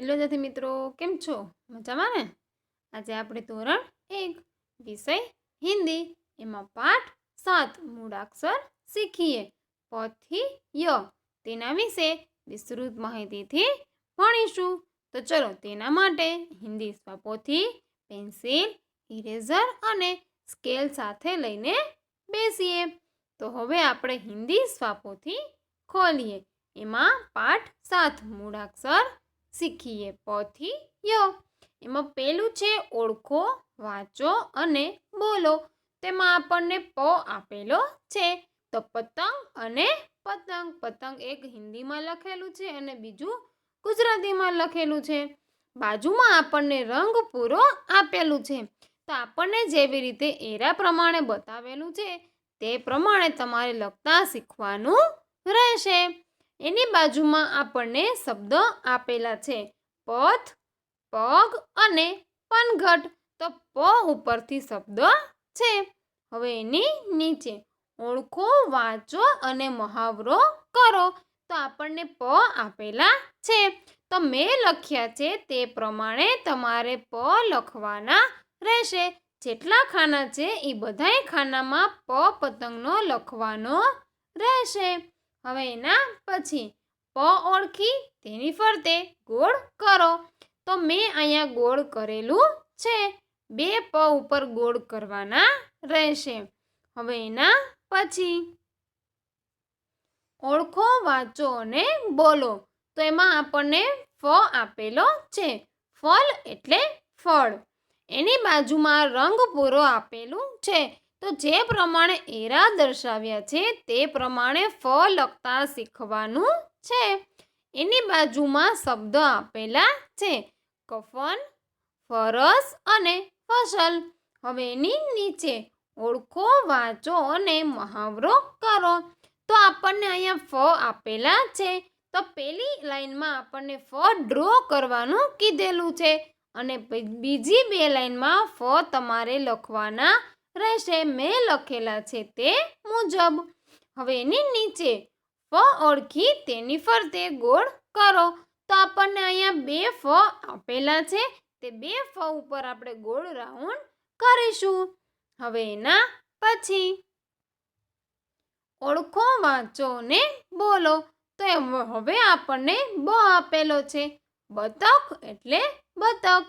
Hello વિદ્યાર્થી મિત્રો, કેમ છો? મજામાં ને? આજે આપણે ધોરણ એક, વિષય હિન્દી. એમાં પાઠ સાત મૂળાક્ષર શીખીએ. પથી ય. તેના વિશે વિસ્તૃત માહિતીથી ભણીશું. તો ચલો, તેના માટે હિન્દી સ્વાપોથી પેન્સિલ, ઇરેઝર અને સ્કેલ સાથે લઈને બેસીએ. તો હવે આપણે હિન્દી સ્વાપોથી ખોલીએ. એમાં પાઠ સાત મૂળાક્ષર શીખીએ. પથી ય. એમાં પહેલું છે, ઓળખો, વાંચો અને બોલો. તેમાં આપણને પ આપેલો છે. તો પતંગ અને પતંગ. પતંગ એક હિન્દીમાં લખેલું છે અને બીજું ગુજરાતીમાં લખેલું છે. બાજુમાં આપણને રંગ પૂરો આપેલું છે. તો આપણને જેવી રીતે એરા પ્રમાણે બતાવેલું છે, તે પ્રમાણે તમારે લખતા શીખવાનું રહેશે. એની બાજુમાં આપણને શબ્દ આપેલા છે. પથ, પગ અને પનઘટ. તો પ ઉપરથી શબ્દ છે. હવે એની નીચે ઓળખો, વાંચો અને મહાવરો કરો. તો આપણને પ આપેલા છે. તો મેં લખ્યા છે તે પ્રમાણે તમારે પ લખવાના રહેશે. જેટલા ખાના છે એ બધાય ખાનામાં પ પતંગનો લખવાનો રહેશે. હવે એના પછી પ ઓળખી તેની ફરતે ગોળ કરો. તો મેં અહીંયા ગોળ કરેલું છે. બે પ ઉપર ગોળ કરવાના રહેશે. હવે એના પછી ઓળખો, વાંચો અને બોલો. તો એમાં આપણને ફ આપેલો છે. ફલ એટલે ફળ. એની બાજુમાં રંગ પૂરો આપેલું છે. તો જે પ્રમાણે એરા દર્શાવ્યા છે, તે પ્રમાણે ફ લખતા શીખવાનું છે. એની બાજુમાં શબ્દ આપેલા છે, કફન, ફરસ અને ફસલ. હવે એની નીચે ઓળખો, વાંચો અને મહાવરો કરો. તો આપણને અહીંયા ફ આપેલા છે. તો પેલી લાઈનમાં આપણને ફ ડ્રો કરવાનું કીધેલું છે અને બીજી બે લાઈનમાં ફ તમારે લખવાના રહેશે મેં લખેલા છે તે મુજબ. હવે એની નીચે, ફ ઓળખી તેની ફરતે ગોળ કરો. તો આપણને અહીંયા બે ફ આપેલા છે. તે બે ફ ઉપર આપણે ગોળ રાઉન્ડ કરીશું. હવે એના પછી, ઓળખો, વાંચો ને બોલો. તો હવે આપણને બ આપેલો છે. બતક એટલે બતક.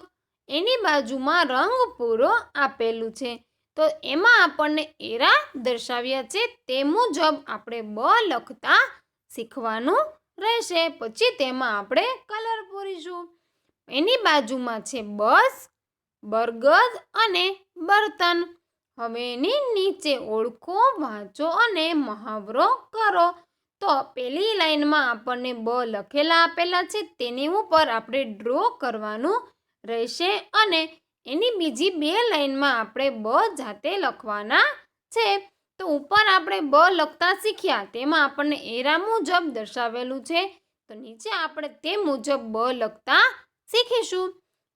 એની બાજુમાં રંગ પૂરો આપેલું છે. તો એમાં આપણને એરા દર્શાવ્યા છે તે મુજબ આપણે બ લખતા શીખવાનું રહેશે. પછી તેમાં આપણે કલર પૂરીશું. એની બાજુમાં છે બસ, બરગદ અને બર્તન. હવે એની નીચે ઓળખો, વાંચો અને મહાવરો કરો. તો પેલી લાઈનમાં આપણને બ લખેલા આપેલા છે, તેની ઉપર આપણે ડ્રો કરવાનું રહેશે અને એની બીજી બે લાઈનમાં આપણે બ જાતે લખવાના છે. તો ઉપર આપણે બ લખતા શીખ્યા, તેમાં આપણને એરા મુજબ દર્શાવેલું છે. તો નીચે આપણે તે મુજબ બ લખતા શીખીશું.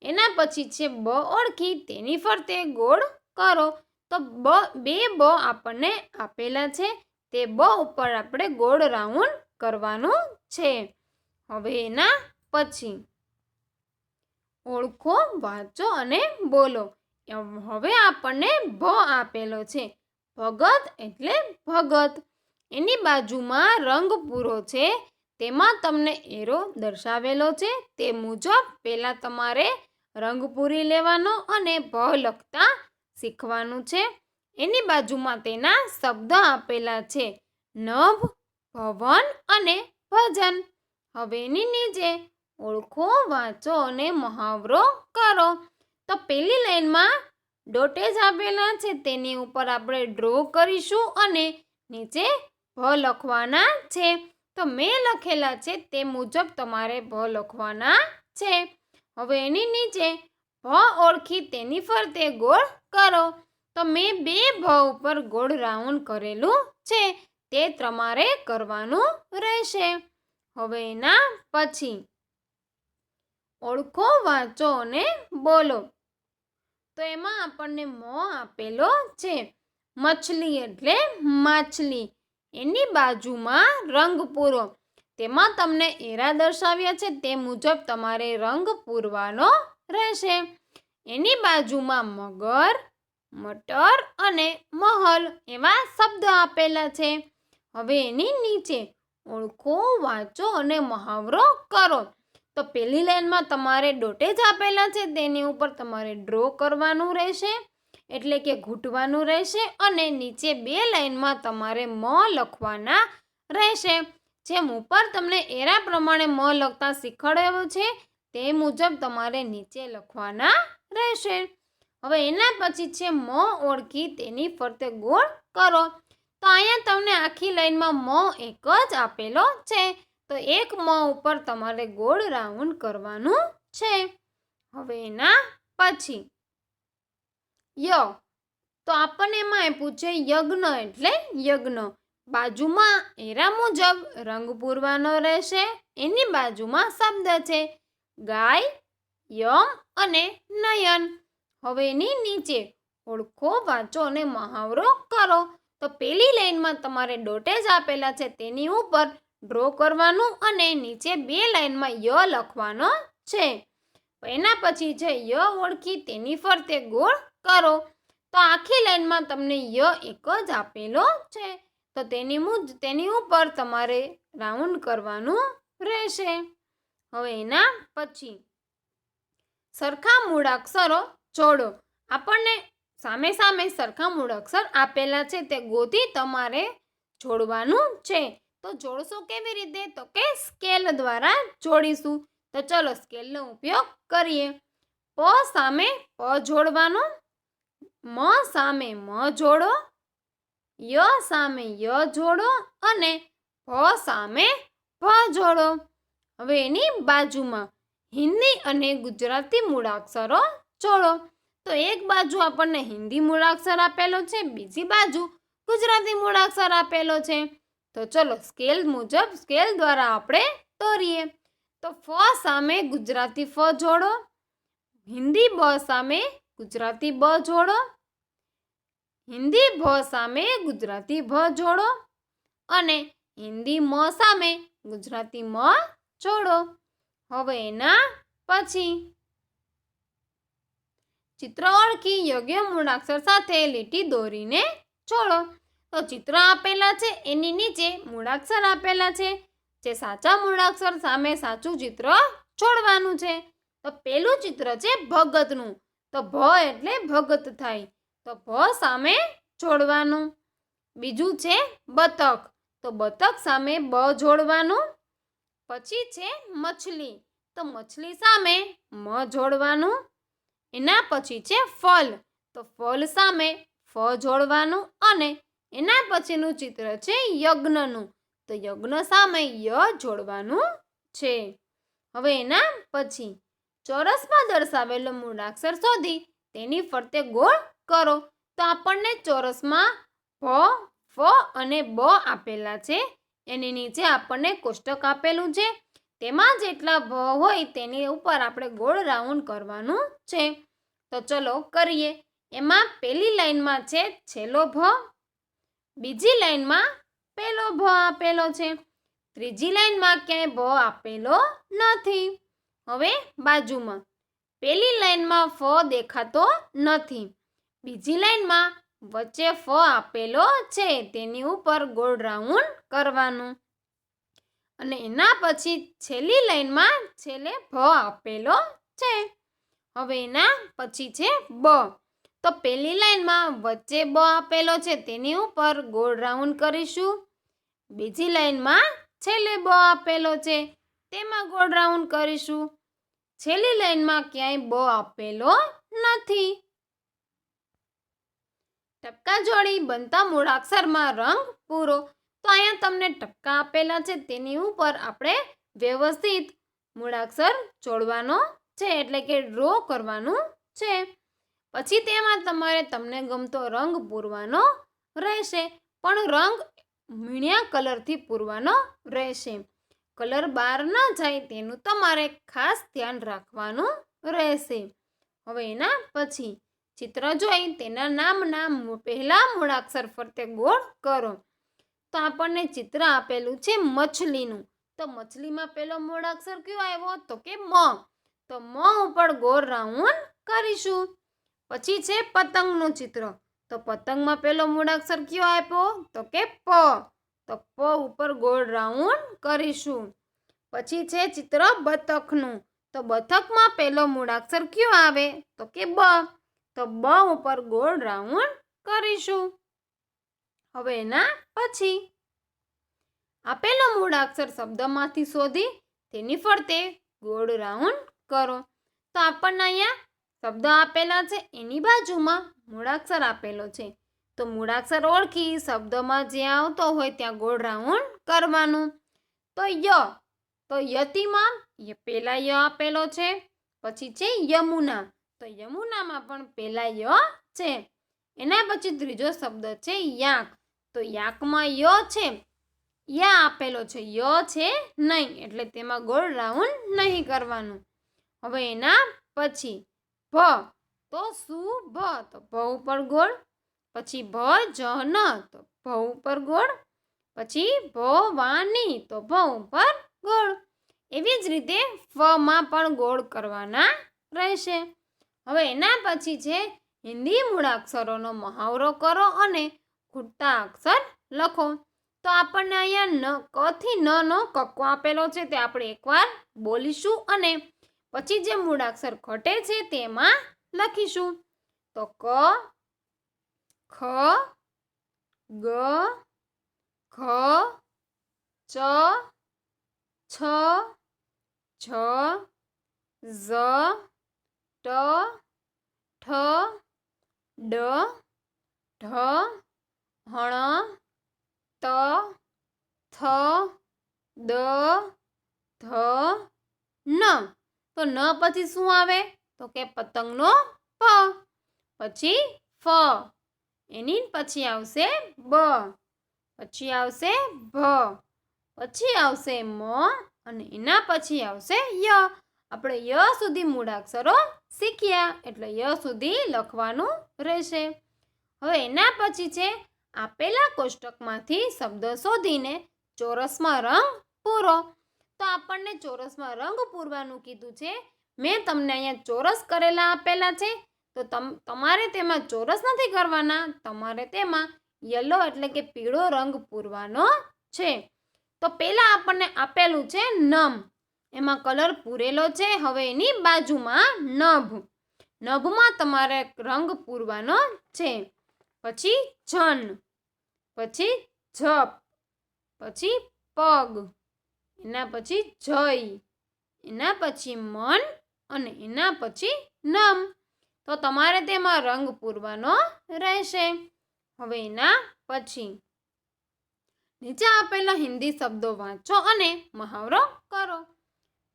એના પછી છે બ ઓળખી, તેની ફરતે ગોળ કરો. તો બ, બે બ આપણને આપેલા છે. તે બ ઉપર આપણે ગોળ રાઉન્ડ કરવાનું છે. હવે એના પછી ઓળખો, વાંચો અને બોલો. હવે આપણને ભ આપેલો છે. ભગત એટલે ભગત. એની બાજુમાં રંગ પૂરો છે. તેમાં તમને એરો દર્શાવેલો છે. તે મુજબ પહેલાં તમારે રંગ પૂરી લેવાનો અને ભ લખતા શીખવાનું છે. એની બાજુમાં તેના શબ્દ આપેલા છે. નભ, ભવન અને ભજન. હવે એની નીચે ઓળખો, વાંચો અને મહાવરો કરો. તો પહેલી લાઈનમાં ડોટેજ આપેલા છે, તેની ઉપર આપણે ડ્રો કરીશું અને નીચે ભ લખવાના છે. તો મેં લખેલા છે, તે મુજબ તમારે ભ લખવાના છે. હવે એની નીચે ભ ઓળખી તેની ફરતે ગોળ કરો. તો મેં બે ભ ઉપર ગોળ રાઉન્ડ કરેલું છે, તે તમારે કરવાનું રહેશે. હવે એના પછી ઓળખો, વાંચો અને બોલો. તો એમાં આપણને મો આપેલો છે. મછલી એટલે માછલી. એની બાજુમાં રંગ પૂરો. તેમાં તમને એરા દર્શાવ્યા છે. તે મુજબ તમારે રંગ પૂરવાનો રહેશે. એની બાજુમાં મગર, મટર અને મહલ એવા શબ્દ આપેલા છે. હવે એની નીચે ઓળખો, વાંચો અને મહાવરો કરો. તો પહેલી લાઇનમાં તમારે ડોટેજ આપેલા છે, તેની ઉપર તમારે ડ્રો કરવાનું રહેશે, એટલે કે ઘૂંટવાનું રહેશે, અને નીચે બે લાઈનમાં તમારે મ લખવાના રહેશે. જેમ ઉપર તમને એરા પ્રમાણે મ લખતા શીખવાડ્યું છે, તે મુજબ તમારે નીચે લખવાના રહેશે. હવે એના પછી છે, મ ઓળખી તેની ફરતે ગોળ કરો. તો અહીંયા તમને આખી લાઈનમાં મ એક જ આપેલો છે. તો એક મ ઉપર તમારે ગોળ રાઉન્ડ કરવાનું છે. હવે એના પછી ય, તો આપણને એમાં આપ્યું છે યજ્ઞ એટલે યજ્ઞ. બાજુમાં એરા મુજબ રંગ પૂરવાનો રહેશે, એની બાજુમાં શબ્દ છે ગાય, યમ અને નયન. હવે એની નીચે ઓળખો, વાંચો અને મહાવરો કરો. તો પેલી લાઈનમાં તમારે ડોટેજ આપેલા છે, તેની ઉપર ડ્રો કરવાનું અને નીચે બે લાઈનમાં ય લખવાનો છે. એના પછી જે ય ઓળખી તેની ફરતે ગોળ કરો. તો આખી લાઈનમાં તમને ય એક જ આપેલો છે. તો તેની મુજ, તેની ઉપર તમારે રાઉન્ડ કરવાનું રહેશે. હવે એના પછી સરખા મૂળાક્ષરો જોડો. આપણને સામે સામે સરખા મૂળાક્ષર આપેલા છે તે ગોતી તમારે જોડવાનું છે. તો જોડશો કેવી રીતે? તો કે સ્કેલ દ્વારા જોડીશું. તો ચલો સ્કેલનો ઉપયોગ કરીએ. પ સામે પ જોડવાનો, મ સામે મ જોડો, ય સામે ય જોડો અને ભ સામે ભ જોડો. હવે એની બાજુમાં હિન્દી અને ગુજરાતી મૂળાક્ષરો જોડો. તો એક બાજુ આપણને હિન્દી મૂળાક્ષર આપેલો છે, બીજી બાજુ ગુજરાતી મૂળાક્ષર આપેલો છે. તો ચલો સ્કેલ મુજબ સ્કેલ દ્વારા આપણે દોરીએ તો ફ સામે ગુજરાતી ફ જોડો, હિન્દી બ સામે ગુજરાતી બ જોડો, હિન્દી ભ સામે ગુજરાતી ભ જોડો અને હિન્દી મ સામે ગુજરાતી મ જોડો. હવે એના પછી ચિત્ર ઓળખી યોગ્ય મૂળાક્ષર સાથે લીટી દોરીને જોડો. તો ચિત્ર આપેલા છે, એની નીચે મૂળાક્ષર આપેલા છે. જે સાચા મૂળાક્ષર સામે સાચું ચિત્ર છોડવાનું છે. તો પેલું ચિત્ર છે ભગતનું. તો ભ એટલે ભગત થાય. તો ભ સામે જોડવાનું બીજું છે બતક. તો બતક સામે બ જોડવાનું. પછી છે મછલી. તો મછલી સામે મ જોડવાનું. એના પછી છે ફલ. તો ફલ સામે ફ જોડવાનું અને એના પછીનું ચિત્ર છે યજ્ઞનું. તો યજ્ઞ સામે ય જોડવાનું છે. હવે એના પછી ચોરસમાં દર્શાવેલો મૂળાક્ષર શોધી તેની ફરતે ગોળ કરો. તો આપણને ચોરસમાં ભ ફ અને બ આપેલા છે. એની નીચે આપણને કોષ્ટક આપેલું છે. તેમાં જેટલા ભ હોય તેની ઉપર આપણે ગોળ રાઉન્ડ કરવાનું છે. તો ચલો કરીએ. એમાં પહેલી લાઈનમાં છે છેલ્લો ભ બીજી લાઈનમાં પેલો ભ આપેલો છે. ત્રીજી લાઈનમાં ક્યાંય ભ આપેલો નથી. હવે બાજુમાં. પેલી લાઈનમાં ફ દેખાતો નથી. બીજી લાઈનમાં વચ્ચે ફ આપેલો છે. તેની ઉપર ગોળ રાઉન્ડ કરવાનું. અને એના પછી છેલ્લી લાઈનમાં છેલ્લે ભ આપેલો છે. હવે એના પછી છે બ. તો પહેલી લાઈનમાં વચ્ચે બ આપેલો છે તેની ઉપર ગોળ રાઉન્ડ કરીશું. બીજી લાઈનમાં છેલ્લે બ આપેલો છે તેમાં ગોળ રાઉન્ડ કરીશું. છેલ્લી લાઈનમાં ક્યાંય બ આપેલો નથી. ટપકા જોડી બનતા મૂળાક્ષરમાં રંગ પૂરો. તો અહીંયા તમને ટપકા આપેલા છે તેની ઉપર આપણે વ્યવસ્થિત મૂળાક્ષર જોડવાનો છે, એટલે કે ડ્રો કરવાનું છે. પછી તેમાં તમારે તમને ગમતો રંગ પૂરવાનો રહેશે. પણ રંગ મીણ્યા કલરથી પૂરવાનો રહેશે. કલર બહાર ન જાય તેનું તમારે ખાસ ધ્યાન રાખવાનું રહેશે. હવે એના પછી ચિત્ર જોઈ તેના નામના પહેલા મૂળાક્ષર ફરતે ગોળ કરો. તો આપણને ચિત્ર આપેલું છે મછલીનું. તો મછલીમાં પેલો મૂળાક્ષર કયો આવ્યો? તો કે મ. તો મ ઉપર ગોળ રાઉન્ડ કરીશું. પછી છે પતંગનું ચિત્ર. તો પતંગમાં પેલો મૂળાક્ષર કયો આપ્યો? તો કે પ. તો પ ઉપર ગોળ રાઉન્ડ કરીશું. પછી છે ચિત્ર બતકનું તો બતકમાં પેલો મૂળાક્ષર કયો આવે? તો કે બ. તો બ ઉપર ગોળ રાઉન્ડ કરીશું. હવે એના પછી આપેલો મૂળાક્ષર શબ્દમાંથી શોધી તેની ફરતે ગોળ રાઉન્ડ કરો. તો આપણને અહીંયા શબ્દ આપેલા છે, એની બાજુમાં મૂળાક્ષર આપેલો છે. તો મૂળાક્ષર ઓળખી, શબ્દમાં જ્યાં આવતો હોય ત્યાં ગોળ રાઉન્ડ કરવાનું. તો ય, તો યતિમાં ય પેલા ય આપેલો છે, પછી છે યમુના. તો યમુનામાં પણ પેલા ય છે. એના પછી ત્રીજો શબ્દ છે યાક. તો યાકમાં ય છે, યા આપેલો છે, ય છે નહીં. એટલે તેમાં ગોળ રાઉન્ડ નહીં કરવાનું. હવે એના પછી ભ તો શું? ભ તો ભ ઉપર ગોળ, પછી ભ જન તો ભ ઉપર ગોળ, પછી ભ વાની. તો ભ ઉપર ગોળ. એવી જ રીતે ફમાં પણ ગોળ કરવાના રહેશે. હવે એના પછી છે, હિન્દી મૂળાક્ષરોનો મહાવરો કરો અને ખૂટતા અક્ષર લખો. તો આપણને અહીંયા ન, કથી ન નો કક્કો આપેલો છે તે આપણે એકવાર બોલીશું અને પછી જે મૂળાક્ષર ઘટે છે તેમાં લખીશું. તો ક, ખ, ગ ખ ચ, છ છ ઝ, ટ, ઠ, ડ, ઢ હણ ત, થ, દ, ધ ન તો ન પછી શું આવે? તો કે પતંગનો પ. પછી ફ. એની પછી આવશે બ. પછી આવશે ભ. પછી આવશે મ અને એના પછી આવશે ય. આપણે ય સુધી મૂળાક્ષરો શીખ્યા. એટલે ય સુધી લખવાનું રહેશે. હવે એના પછી છે, આપેલા કોષ્ટકમાંથી શબ્દ શોધીને ચોરસમાં રંગ પૂરો. તો આપણને ચોરસમાં રંગ પૂરવાનું કીધું છે. મેં તમને અહીંયા ચોરસ કરેલા આપેલા છે. તો તમ, તમારે તેમાં ચોરસ નથી કરવાના. તમારે તેમાં યલો એટલે કે પીળો રંગ પૂરવાનો છે. તો પહેલાં આપણને આપેલું છે નમ. એમાં કલર પૂરેલો છે. હવે એની બાજુમાં નભ. નભમાં તમારે રંગ પૂરવાનો છે. પછી જન. પછી જપ. પછી પગ. એના પછી જય, એના પછી મન અને એના પછી નમ. તો તમારે તેમાં રંગ પૂરવાનો રહેશે. હવે એના પછી નીચે આપેલા હિન્દી શબ્દો વાંચો અને મહાવરો કરો.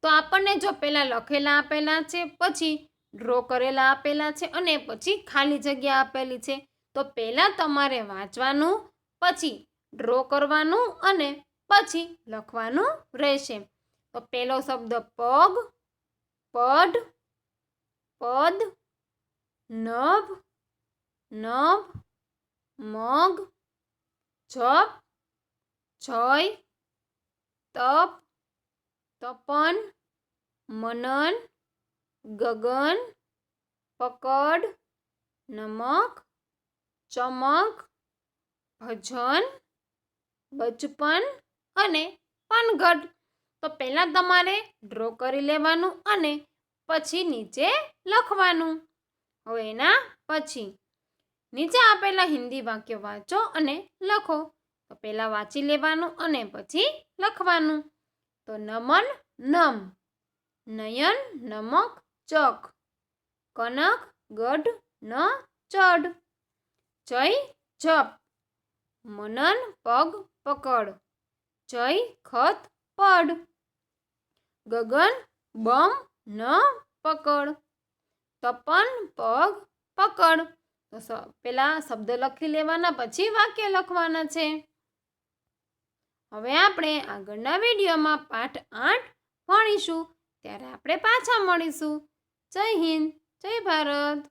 તો આપણને જો પહેલાં લખેલા આપેલા છે, પછી ડ્રો કરેલા આપેલા છે અને પછી ખાલી જગ્યા આપેલી છે, તો પહેલાં તમારે વાંચવાનું, પછી ડ્રો કરવાનું અને પછી લખવાનું રહેશે. તો પહેલો શબ્દ પગ, પડ, પદ, નભ નભ, મગ, જપ, જય, તપ, તપન, મનન, ગગન, પકડ, નમક, ચમક, ભજન, બચપન અને પનગઢ તો પહેલાં તમારે ડ્રો કરી લેવાનું અને પછી નીચે લખવાનું. હવે એના પછી નીચે આપેલા હિન્દી વાક્યો વાંચો અને લખો. તો પહેલાં વાંચી લેવાનું અને પછી લખવાનું. તો નમન નમ, નયન નમક ચક, કનક ગઢ ન ચડ જય જપ, મનન પગ પકડ. જય ખત પડ. ગગન બમ ન પકડ. તપન પગ પકડ. તો પેલા શબ્દ લખી લેવાના, પછી વાક્ય લખવાના છે. હવે આપણે આગળના વિડીયોમાં પાઠ આઠ ભણીશું. ત્યારે આપણે પાછા મળીશું. જય હિન્દ, જય ભારત.